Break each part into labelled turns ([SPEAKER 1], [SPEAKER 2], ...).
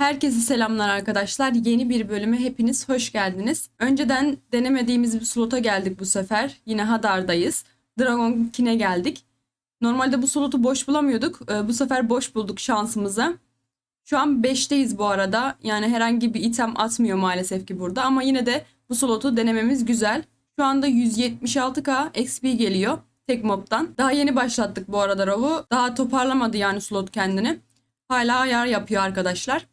[SPEAKER 1] Herkese selamlar arkadaşlar. Yeni bir bölüme hepiniz hoş geldiniz. Önceden denemediğimiz bir slota geldik bu sefer. Yine Hadar'dayız. Dragon King'e geldik. Normalde bu slotu boş bulamıyorduk. Ee, Bu sefer boş bulduk şansımıza. Şu an 5'teyiz bu arada. Yani herhangi bir item atmıyor maalesef ki burada. Ama yine de bu slotu denememiz güzel. Şu anda 176k XP geliyor tek mob'dan. Daha yeni başlattık bu arada Rov'u. Daha toparlamadı yani slot kendini. Hala ayar yapıyor arkadaşlar.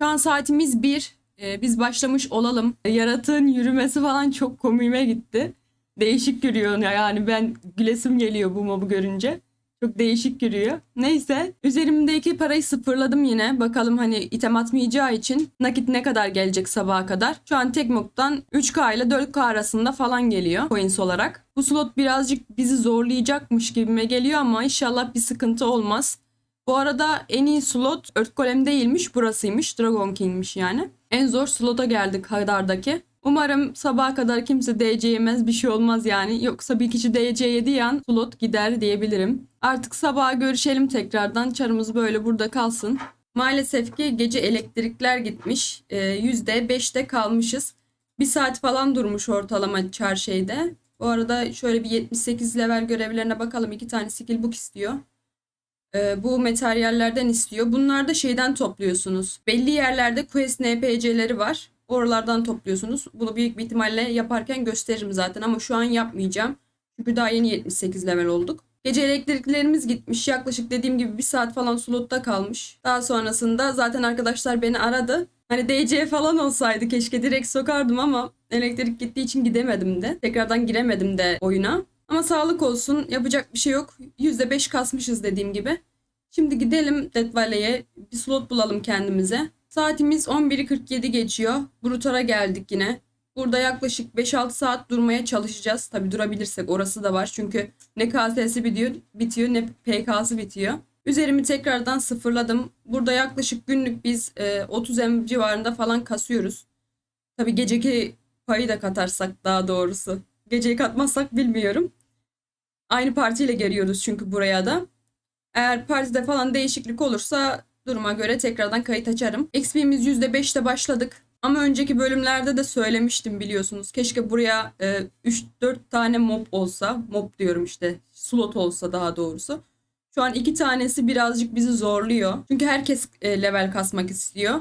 [SPEAKER 1] Şu an saatimiz 1. biz başlamış olalım. Yaratığın yürümesi falan çok komiğime gitti. Değişik yürüyor yani ben gülesim geliyor bu mobu görünce. Çok değişik yürüyor. Neyse üzerimdeki parayı sıfırladım yine. Bakalım hani item atmayacağı için nakit ne kadar gelecek sabaha kadar. Şu an tek mob'dan 3K ile 4K arasında falan geliyor coins olarak. Bu slot birazcık bizi zorlayacakmış gibime geliyor ama inşallah bir sıkıntı olmaz. Bu arada en iyi slot Earth Golem değilmiş burasıymış. Dragon King'miş yani. En zor slota geldik Haydar'daki. Umarım sabaha kadar kimse DC yemez bir şey olmaz yani. Yoksa bir kişi DC yediği an slot gider diyebilirim. Artık sabaha görüşelim tekrardan. Çarımız böyle burada kalsın. Maalesef ki gece elektrikler gitmiş. Ee, %5'te kalmışız. Bir saat falan durmuş ortalama çar şeyde. Bu arada şöyle bir 78 level görevlerine bakalım. İki tane skill book istiyor. Ee, bu materyallerden istiyor. Bunlar da şeyden topluyorsunuz. Belli yerlerde quest NPC'leri var. Oralardan topluyorsunuz. Bunu büyük bir ihtimalle yaparken gösteririm zaten ama şu an yapmayacağım. Çünkü daha yeni 78 level olduk. Gece elektriklerimiz gitmiş. Yaklaşık dediğim gibi bir saat falan slotta kalmış. Daha sonrasında zaten arkadaşlar beni aradı. Hani DC falan olsaydı keşke direkt sokardım ama elektrik gittiği için gidemedim de. Tekrardan giremedim de oyuna. Ama sağlık olsun yapacak bir şey yok. %5 kasmışız dediğim gibi. Şimdi gidelim Dead Valley'e bir slot bulalım kendimize. Saatimiz 11.47 geçiyor. Brutar'a geldik yine. Burada yaklaşık 5-6 saat durmaya çalışacağız. Tabi durabilirsek orası da var. Çünkü ne KS'si bitiyor, bitiyor ne PK'sı bitiyor. Üzerimi tekrardan sıfırladım. Burada yaklaşık günlük biz e, 30 M civarında falan kasıyoruz. Tabi geceki payı da katarsak daha doğrusu. Geceyi katmazsak bilmiyorum. Aynı partiyle geliyoruz çünkü buraya da. Eğer partide falan değişiklik olursa duruma göre tekrardan kayıt açarım. XP'miz %5'te başladık. Ama önceki bölümlerde de söylemiştim biliyorsunuz. Keşke buraya e, 3-4 tane mob olsa. Mob diyorum işte. Slot olsa daha doğrusu. Şu an iki tanesi birazcık bizi zorluyor. Çünkü herkes e, level kasmak istiyor.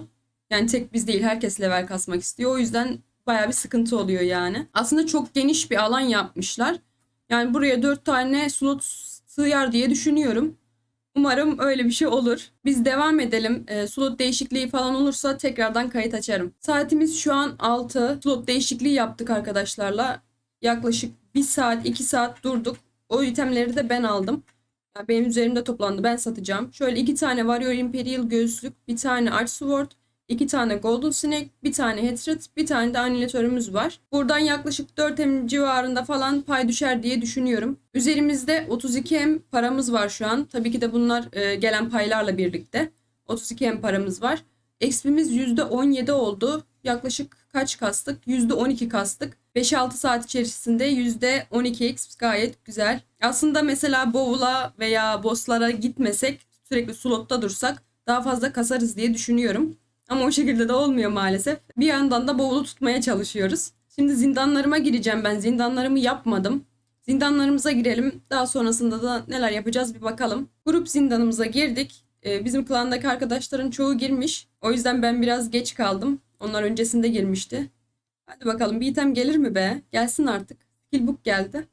[SPEAKER 1] Yani tek biz değil herkes level kasmak istiyor. O yüzden baya bir sıkıntı oluyor yani. Aslında çok geniş bir alan yapmışlar. Yani buraya 4 tane slot sığar diye düşünüyorum. Umarım öyle bir şey olur. Biz devam edelim. E, slot değişikliği falan olursa tekrardan kayıt açarım. Saatimiz şu an 6. Slot değişikliği yaptık arkadaşlarla. Yaklaşık 1 saat 2 saat durduk. O itemleri de ben aldım. Yani benim üzerimde toplandı. Ben satacağım. Şöyle iki tane Warrior Imperial gözlük, bir tane Arch Sword, iki tane Golden Snake, bir tane Hatred, bir tane de anilatörümüz var. Buradan yaklaşık 4 M civarında falan pay düşer diye düşünüyorum. Üzerimizde 32 M paramız var şu an. Tabii ki de bunlar e, gelen paylarla birlikte. 32 M paramız var. XP'miz %17 oldu. Yaklaşık kaç kastık? %12 kastık. 5-6 saat içerisinde %12x gayet güzel. Aslında mesela bowl'a veya boss'lara gitmesek sürekli slotta dursak daha fazla kasarız diye düşünüyorum. Ama o şekilde de olmuyor maalesef. Bir yandan da bowl'u tutmaya çalışıyoruz. Şimdi zindanlarıma gireceğim ben. Zindanlarımı yapmadım. Zindanlarımıza girelim. Daha sonrasında da neler yapacağız bir bakalım. Grup zindanımıza girdik. Ee, bizim klandaki arkadaşların çoğu girmiş. O yüzden ben biraz geç kaldım. Onlar öncesinde girmişti. Hadi bakalım bir item gelir mi be? Gelsin artık. Skillbook geldi.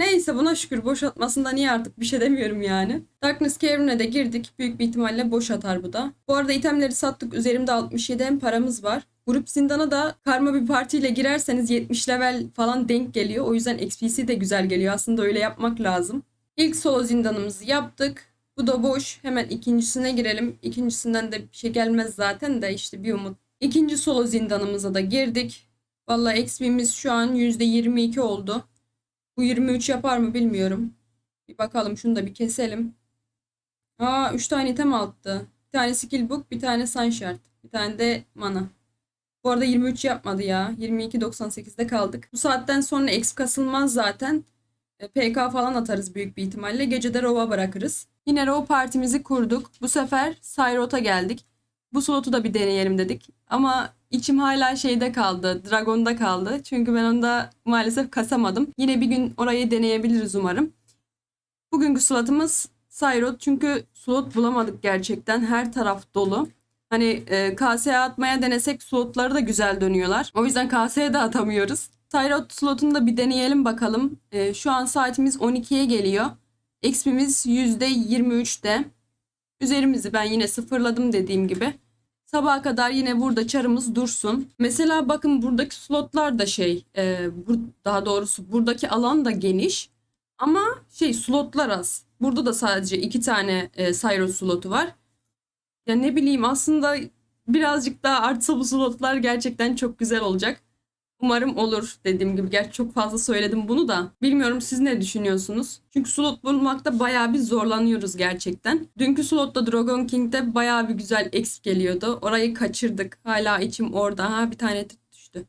[SPEAKER 1] Neyse buna şükür boş atmasından iyi artık bir şey demiyorum yani. Darkness Caver'ine de girdik. Büyük bir ihtimalle boş atar bu da. Bu arada itemleri sattık. Üzerimde 67 hem paramız var. Grup zindana da karma bir partiyle girerseniz 70 level falan denk geliyor. O yüzden XP'si de güzel geliyor. Aslında öyle yapmak lazım. İlk solo zindanımızı yaptık. Bu da boş. Hemen ikincisine girelim. İkincisinden de bir şey gelmez zaten de işte bir umut. İkinci solo zindanımıza da girdik. Vallahi XP'miz şu an %22 oldu. Bu 23 yapar mı bilmiyorum. Bir bakalım şunu da bir keselim. Aa 3 tane item attı. Bir tane skill book, bir tane sun shard, bir tane de mana. Bu arada 23 yapmadı ya. 22.98'de kaldık. Bu saatten sonra exp kasılmaz zaten. E, PK falan atarız büyük bir ihtimalle. Gece de Rova bırakırız. Yine Rova partimizi kurduk. Bu sefer Sayrot'a geldik. bu slotu da bir deneyelim dedik. Ama içim hala şeyde kaldı, Dragon'da kaldı. Çünkü ben onda maalesef kasamadım. Yine bir gün orayı deneyebiliriz umarım. Bugünkü slotumuz Cyrot çünkü slot bulamadık gerçekten. Her taraf dolu. Hani e, kaseye atmaya denesek slotları da güzel dönüyorlar. O yüzden kaseye de atamıyoruz. Cyrot slotunu da bir deneyelim bakalım. E, şu an saatimiz 12'ye geliyor. XP'miz %23'te. Üzerimizi ben yine sıfırladım dediğim gibi. Sabaha kadar yine burada çarımız dursun. Mesela bakın buradaki slotlar da şey, e, bur- daha doğrusu buradaki alan da geniş. Ama şey slotlar az. Burada da sadece iki tane e, Cyrus slotu var. Ya ne bileyim aslında birazcık daha artsa bu slotlar gerçekten çok güzel olacak. Umarım olur dediğim gibi. Gerçi çok fazla söyledim bunu da. Bilmiyorum siz ne düşünüyorsunuz? Çünkü slot bulmakta bayağı bir zorlanıyoruz gerçekten. Dünkü slotta Dragon King'de bayağı bir güzel exp geliyordu. Orayı kaçırdık. Hala içim orada. Ha bir tane düştü.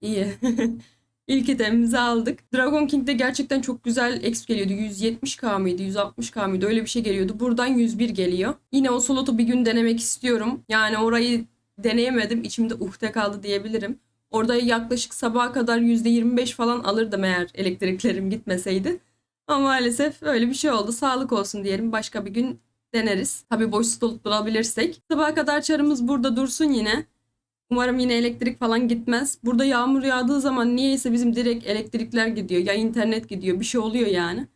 [SPEAKER 1] İyi. İlk itemimizi aldık. Dragon King'de gerçekten çok güzel exp geliyordu. 170k mıydı? 160k mıydı? Öyle bir şey geliyordu. Buradan 101 geliyor. Yine o slotu bir gün denemek istiyorum. Yani orayı deneyemedim. İçimde uhde kaldı diyebilirim. Orada yaklaşık sabaha kadar %25 falan alırdım eğer elektriklerim gitmeseydi. Ama maalesef öyle bir şey oldu. Sağlık olsun diyelim. Başka bir gün deneriz. Tabii boş slot bulabilirsek. Sabaha kadar çarımız burada dursun yine. Umarım yine elektrik falan gitmez. Burada yağmur yağdığı zaman niyeyse bizim direkt elektrikler gidiyor. Ya internet gidiyor. Bir şey oluyor yani.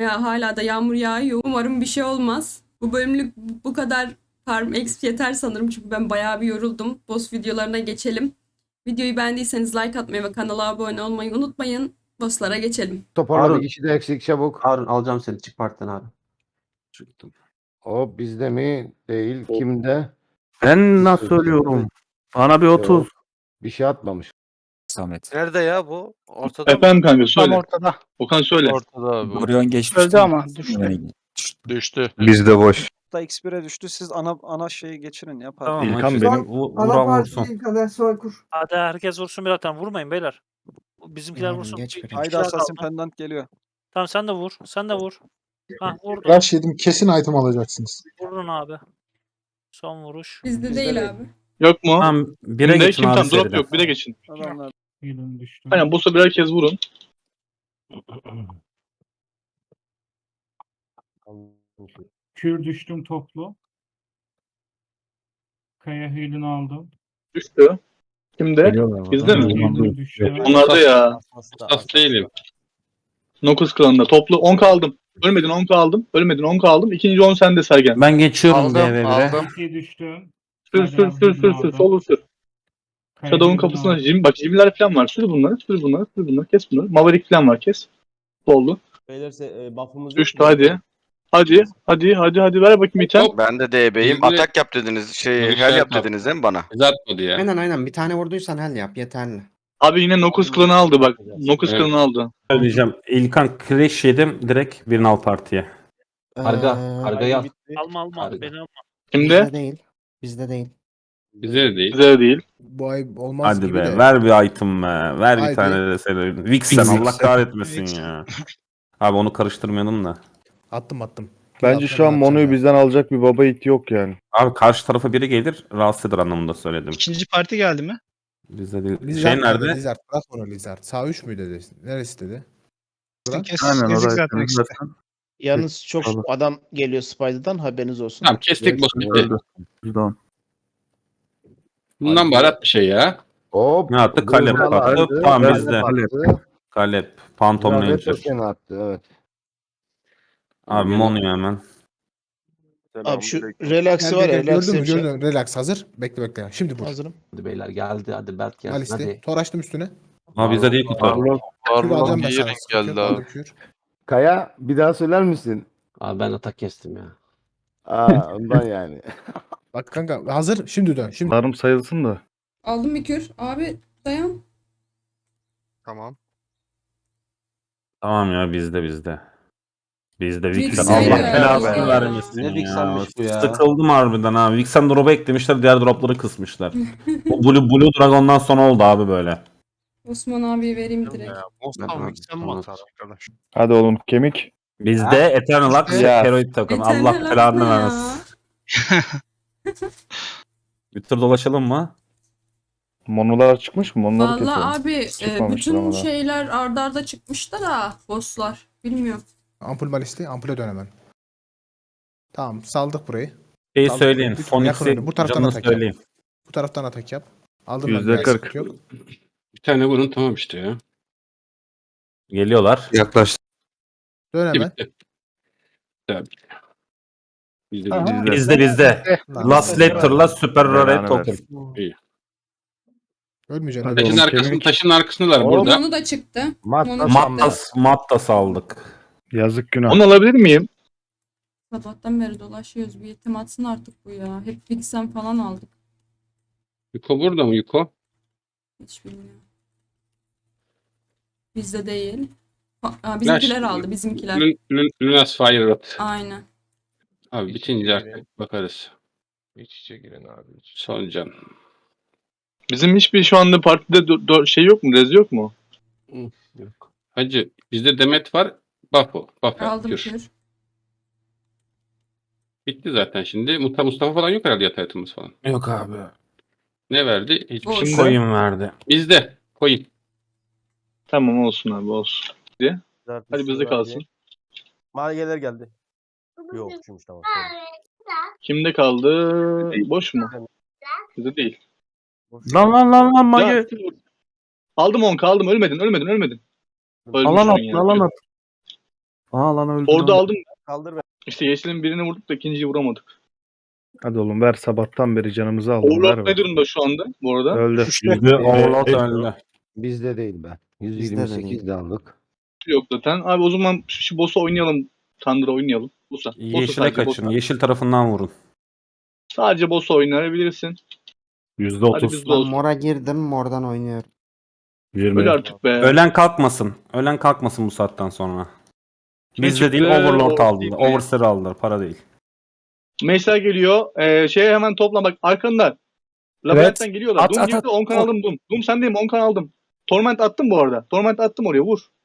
[SPEAKER 1] Ya hala da yağmur yağıyor. Umarım bir şey olmaz. Bu bölümlük bu kadar farm exp yeter sanırım. Çünkü ben bayağı bir yoruldum. Boss videolarına geçelim. Videoyu beğendiyseniz like atmayı ve kanala abone olmayı unutmayın. Bosslara geçelim.
[SPEAKER 2] Toparla
[SPEAKER 3] Harun.
[SPEAKER 2] bir kişi de eksik çabuk.
[SPEAKER 3] Harun alacağım seni çık partiden abi.
[SPEAKER 4] Çıktım.
[SPEAKER 2] O bizde mi? Değil. Kimde?
[SPEAKER 5] Ben nasıl söylüyorum? Bana bir 30.
[SPEAKER 2] Bir şey atmamış.
[SPEAKER 4] Samet.
[SPEAKER 6] Nerede ya bu? Ortada mı?
[SPEAKER 7] Efendim kanka
[SPEAKER 8] Tam
[SPEAKER 7] söyle.
[SPEAKER 8] ortada.
[SPEAKER 7] Okan söyle.
[SPEAKER 6] Ortada abi.
[SPEAKER 4] Orion geçmiş.
[SPEAKER 8] Öldü ama düştü.
[SPEAKER 6] Düştü.
[SPEAKER 5] Bizde boş.
[SPEAKER 9] Da X1'e düştü. Siz ana ana şeyi geçirin ya.
[SPEAKER 5] Tamam. İlkan benim vuran vursun.
[SPEAKER 8] Hadi herkes vursun bir zaten. Vurmayın beyler. Bizimkiler
[SPEAKER 4] Tamam,
[SPEAKER 8] vursun.
[SPEAKER 4] geç
[SPEAKER 8] Bir-
[SPEAKER 4] biri.
[SPEAKER 8] bir
[SPEAKER 9] Haydi
[SPEAKER 8] kişiler
[SPEAKER 9] Assassin
[SPEAKER 8] kaldı.
[SPEAKER 9] Pendant geliyor.
[SPEAKER 8] Tamam sen de vur. Sen de vur. Ha vur.
[SPEAKER 10] Rush yedim kesin item alacaksınız.
[SPEAKER 8] Vurun abi. Son vuruş.
[SPEAKER 1] Bizde
[SPEAKER 9] Bizde
[SPEAKER 1] değil
[SPEAKER 9] değil.
[SPEAKER 1] abi.
[SPEAKER 7] Yok mu?
[SPEAKER 5] Tamam bire geçin
[SPEAKER 7] Kim
[SPEAKER 5] abi
[SPEAKER 7] tam drop
[SPEAKER 5] seriden.
[SPEAKER 7] yok. Bire geçin.
[SPEAKER 9] Adamlar
[SPEAKER 7] Aynen bu sefer herkes vurun.
[SPEAKER 11] Kür düştüm toplu. Kaya heal'ini aldım.
[SPEAKER 7] Düştü. Kimde? Bizde mi?
[SPEAKER 11] Heal'im düştü.
[SPEAKER 7] Onlarda ya. Sas değilim. Nokus klanında. Toplu 10 kaldım. Ölmedin 10 kaldım. Ölmedin 10 kaldım. İkinci 10 sende Sergen.
[SPEAKER 5] Ben geçiyorum
[SPEAKER 6] Aldım,
[SPEAKER 5] DV1'e.
[SPEAKER 6] aldım.
[SPEAKER 11] İkiye düştüm.
[SPEAKER 7] Sür sür sür sür sür. Solu sür.
[SPEAKER 11] Kaya
[SPEAKER 7] Shadow'un
[SPEAKER 11] heal'ini
[SPEAKER 7] kapısına
[SPEAKER 11] aldım.
[SPEAKER 7] jim. Bak jimler falan var. Sür bunları. Sür bunları. Sür bunları. Kes bunları. Maverick falan var. Kes. Oldu.
[SPEAKER 3] Beyler buff'ımız
[SPEAKER 7] Düştü hadi. Hadi. Hadi. Hadi. Hadi. Ver bakayım item.
[SPEAKER 6] Ben de DB'yim.
[SPEAKER 4] Bizde-
[SPEAKER 6] Atak yap dediniz. Şey, hel yap dediniz değil mi bana?
[SPEAKER 4] Uzatmadı ya.
[SPEAKER 3] Aynen aynen bir tane vurduysan hel yap yeterli.
[SPEAKER 7] Abi yine Nokus klanı aldı bak. Nokus
[SPEAKER 4] Evet.
[SPEAKER 7] klanı aldı.
[SPEAKER 5] Söyleyeceğim. İlkan crash yedim direkt birini al partiye.
[SPEAKER 3] Karga,
[SPEAKER 9] Haydi
[SPEAKER 3] kargayı al.
[SPEAKER 8] Alma alma.
[SPEAKER 3] Harbi.
[SPEAKER 8] Beni alma.
[SPEAKER 7] Kimde?
[SPEAKER 3] Bizde değil. Bizde değil.
[SPEAKER 4] Bize de değil.
[SPEAKER 7] Bize değil.
[SPEAKER 10] Bu ay olmaz
[SPEAKER 5] Hadi
[SPEAKER 10] gibi
[SPEAKER 5] be
[SPEAKER 10] de.
[SPEAKER 5] ver bir item be. Ver bir
[SPEAKER 10] Haydi.
[SPEAKER 5] tane de sen. Vixen. Allah kahretmesin ya. Abi onu karıştırmayalım da.
[SPEAKER 10] Attım attım.
[SPEAKER 2] Bence şu an Mono'yu bizden alacak bir baba it yok yani.
[SPEAKER 5] Abi karşı tarafa biri gelir rahatsız eder anlamında söyledim.
[SPEAKER 8] İkinci parti geldi mi?
[SPEAKER 5] Bizde değil.
[SPEAKER 10] Lizard
[SPEAKER 5] Şey nerede?
[SPEAKER 10] Lizard. Bırak onu Lizard. Sağ 3 müydü dedi? Neresi dedi?
[SPEAKER 11] Aynen orada.
[SPEAKER 12] Yalnız çok
[SPEAKER 5] Tabii.
[SPEAKER 12] adam geliyor Spider'dan haberiniz olsun.
[SPEAKER 4] Tamam kestik boss bitti.
[SPEAKER 5] Bizde
[SPEAKER 4] Bundan baharat bir şey ya.
[SPEAKER 2] Hop.
[SPEAKER 5] Ne attı? Kalep attı. Tamam
[SPEAKER 2] Kalep
[SPEAKER 5] bizde. Kalep. Phantom
[SPEAKER 2] Kalep
[SPEAKER 5] Ranger.
[SPEAKER 2] Token attı evet.
[SPEAKER 5] Abi Monu'yu hemen.
[SPEAKER 12] Abi şu relax'ı var ya
[SPEAKER 10] Gördün
[SPEAKER 12] relax'ı
[SPEAKER 10] mü? Gördün. Relax hazır. Bekle bekle. Şimdi vur.
[SPEAKER 12] Hazırım.
[SPEAKER 3] Hadi beyler geldi hadi Belt gelsin
[SPEAKER 10] Alice'de.
[SPEAKER 3] hadi.
[SPEAKER 10] Tor açtım üstüne.
[SPEAKER 5] Abi bizde değil kutu.
[SPEAKER 10] Kür alacağım ben
[SPEAKER 6] iyi
[SPEAKER 10] sana.
[SPEAKER 6] renk
[SPEAKER 10] Sıkıntı
[SPEAKER 6] geldi abi.
[SPEAKER 10] kür.
[SPEAKER 2] Kaya bir daha söyler misin?
[SPEAKER 3] Abi ben atak kestim ya.
[SPEAKER 2] Aa ondan yani.
[SPEAKER 10] Bak kanka hazır. Şimdi dön. Şimdi.
[SPEAKER 5] Darım sayılsın da.
[SPEAKER 1] Aldım bir kür. Abi dayan.
[SPEAKER 6] Tamam.
[SPEAKER 5] Tamam ya bizde bizde. Bizde
[SPEAKER 1] Vixen
[SPEAKER 5] Vixen Allah
[SPEAKER 1] ya,
[SPEAKER 5] belasını vermesin
[SPEAKER 3] Ne
[SPEAKER 5] ya.
[SPEAKER 3] Bu ya?
[SPEAKER 5] Sıkıldım harbiden abi. Vixen drop'a eklemişler diğer dropları kısmışlar. o Blue, Blue Dragon'dan sonra oldu abi böyle.
[SPEAKER 1] Osman abiye vereyim direkt.
[SPEAKER 6] Tamam.
[SPEAKER 3] Tamam.
[SPEAKER 6] arkadaş?
[SPEAKER 2] Hadi oğlum kemik.
[SPEAKER 5] Bizde Eternal Axe
[SPEAKER 2] Ya.
[SPEAKER 5] Heroic Token.
[SPEAKER 1] Eternal
[SPEAKER 5] Allah
[SPEAKER 1] Axe
[SPEAKER 5] belanı
[SPEAKER 1] ne ya?
[SPEAKER 5] vermesin. Bir tur dolaşalım mı?
[SPEAKER 2] Monolar çıkmış mı? Monoları keselim.
[SPEAKER 1] Vallahi abi e,
[SPEAKER 2] Çıkmamıştır
[SPEAKER 1] bütün
[SPEAKER 2] ama
[SPEAKER 1] şeyler ardarda arda çıkmıştı da bosslar. Bilmiyorum.
[SPEAKER 10] Ampul malisti. Ampule dön hemen. Tamam saldık burayı.
[SPEAKER 5] Şeyi
[SPEAKER 10] Aldım.
[SPEAKER 5] söyleyin.
[SPEAKER 10] Bir-
[SPEAKER 5] Son
[SPEAKER 10] yakın
[SPEAKER 5] X'i
[SPEAKER 10] oyna. Bu taraftan atak yap.
[SPEAKER 5] söyleyin.
[SPEAKER 10] Bu taraftan atak yap. Aldım ben. bir
[SPEAKER 2] kırk.
[SPEAKER 10] sıkıntı Yok.
[SPEAKER 4] Bir tane vurun tamam işte ya.
[SPEAKER 5] Geliyorlar.
[SPEAKER 3] Yaklaştı.
[SPEAKER 10] Dön hemen.
[SPEAKER 4] Bizde bizde.
[SPEAKER 5] Bizde bizde.
[SPEAKER 10] Lan,
[SPEAKER 5] Last Letter'la Super Rare Token.
[SPEAKER 10] Ölmeyeceksin.
[SPEAKER 2] Hadi.
[SPEAKER 4] Taşın
[SPEAKER 2] kemik.
[SPEAKER 4] taşın arkasındalar
[SPEAKER 2] Oğlum,
[SPEAKER 4] burada.
[SPEAKER 1] Onu da çıktı.
[SPEAKER 2] Mat,
[SPEAKER 1] Mono
[SPEAKER 2] mat,
[SPEAKER 1] çıktı.
[SPEAKER 2] mat.
[SPEAKER 5] Mattas, Mattas aldık.
[SPEAKER 2] Yazık günah.
[SPEAKER 7] Onu alabilir miyim?
[SPEAKER 1] Sabahtan beri dolaşıyoruz. Bir yetim atsın artık bu ya. Hep Vixen falan aldık.
[SPEAKER 4] Yuko burada mı Yuko?
[SPEAKER 1] Hiç bilmiyorum. Bizde değil. Ha, ha, bizimkiler
[SPEAKER 4] Flash.
[SPEAKER 1] aldı. Bizimkiler.
[SPEAKER 4] Lun- Lun- Lunas Fire Rod.
[SPEAKER 1] Aynen.
[SPEAKER 4] Abi bitince artık bakarız.
[SPEAKER 2] İç içe girin abi. iç.
[SPEAKER 4] Son can.
[SPEAKER 7] Bizim hiçbir şu anda partide dö- dö- şey yok mu? Rez yok mu?
[SPEAKER 3] Yok.
[SPEAKER 4] Hacı bizde Demet var. Bafo. Bafo.
[SPEAKER 1] Aldım
[SPEAKER 4] Kür.
[SPEAKER 1] kür.
[SPEAKER 4] Bitti zaten şimdi. Mustafa, Mustafa falan yok herhalde yatayatımız falan.
[SPEAKER 5] Yok abi.
[SPEAKER 4] Ne verdi? Hiçbir
[SPEAKER 1] Boş.
[SPEAKER 4] şey.
[SPEAKER 7] Şimdi-
[SPEAKER 5] Coin verdi.
[SPEAKER 4] Bizde. Coin.
[SPEAKER 7] Tamam olsun abi olsun. Hadi bizde kalsın.
[SPEAKER 3] Malgeler geldi. Yok çünkü tamam.
[SPEAKER 7] Kimde kaldı? Boş mu? Bizde değil.
[SPEAKER 5] Lan lan lan lan
[SPEAKER 7] Ya,
[SPEAKER 5] mage.
[SPEAKER 7] aldım 10 kaldım. Ölmedin ölmedin ölmedin.
[SPEAKER 5] Alan at
[SPEAKER 7] Ölmüşsün ya.
[SPEAKER 5] alan at. Aa lan öldü.
[SPEAKER 7] Orada aldım.
[SPEAKER 3] Kaldır be.
[SPEAKER 7] İşte yeşilin birini vurduk da ikinciyi vuramadık.
[SPEAKER 2] Hadi oğlum ver sabahtan beri canımızı aldın. ver
[SPEAKER 7] Overlord
[SPEAKER 2] be.
[SPEAKER 7] ne durumda şu anda bu arada?
[SPEAKER 2] Öldü.
[SPEAKER 5] Yüzde Overlord öldü.
[SPEAKER 2] Bizde değil be.
[SPEAKER 3] Bizde de değil.
[SPEAKER 2] de aldık.
[SPEAKER 7] Yok zaten. Abi o zaman şu, şu boss'u oynayalım. Tanrı oynayalım. Boss'a. Boss'a
[SPEAKER 5] Yeşile
[SPEAKER 7] sadece
[SPEAKER 5] kaçın.
[SPEAKER 7] boss'a.
[SPEAKER 5] Yeşil tarafından vurun.
[SPEAKER 7] Sadece boss'u oynayabilirsin.
[SPEAKER 5] Yüzde
[SPEAKER 7] Hadi
[SPEAKER 5] otuz.
[SPEAKER 7] bizde olsun.
[SPEAKER 3] mora girdim mordan oynuyorum.
[SPEAKER 7] Öyle artık be.
[SPEAKER 5] Ölen kalkmasın. Ölen kalkmasın bu saatten sonra. Bizde değil
[SPEAKER 7] çıktı?
[SPEAKER 5] Overlord aldılar. Overseer aldılar. Para değil.
[SPEAKER 7] Mesela geliyor. Ee, şeye hemen topla bak arkanda. Labirentten geliyorlar.
[SPEAKER 5] At,
[SPEAKER 7] Doom
[SPEAKER 5] at,
[SPEAKER 7] girdi
[SPEAKER 5] at.
[SPEAKER 7] 10 kan aldım Doom. Doom sendeyim 10 kan aldım. Torment attım bu arada. Torment attım oraya vur.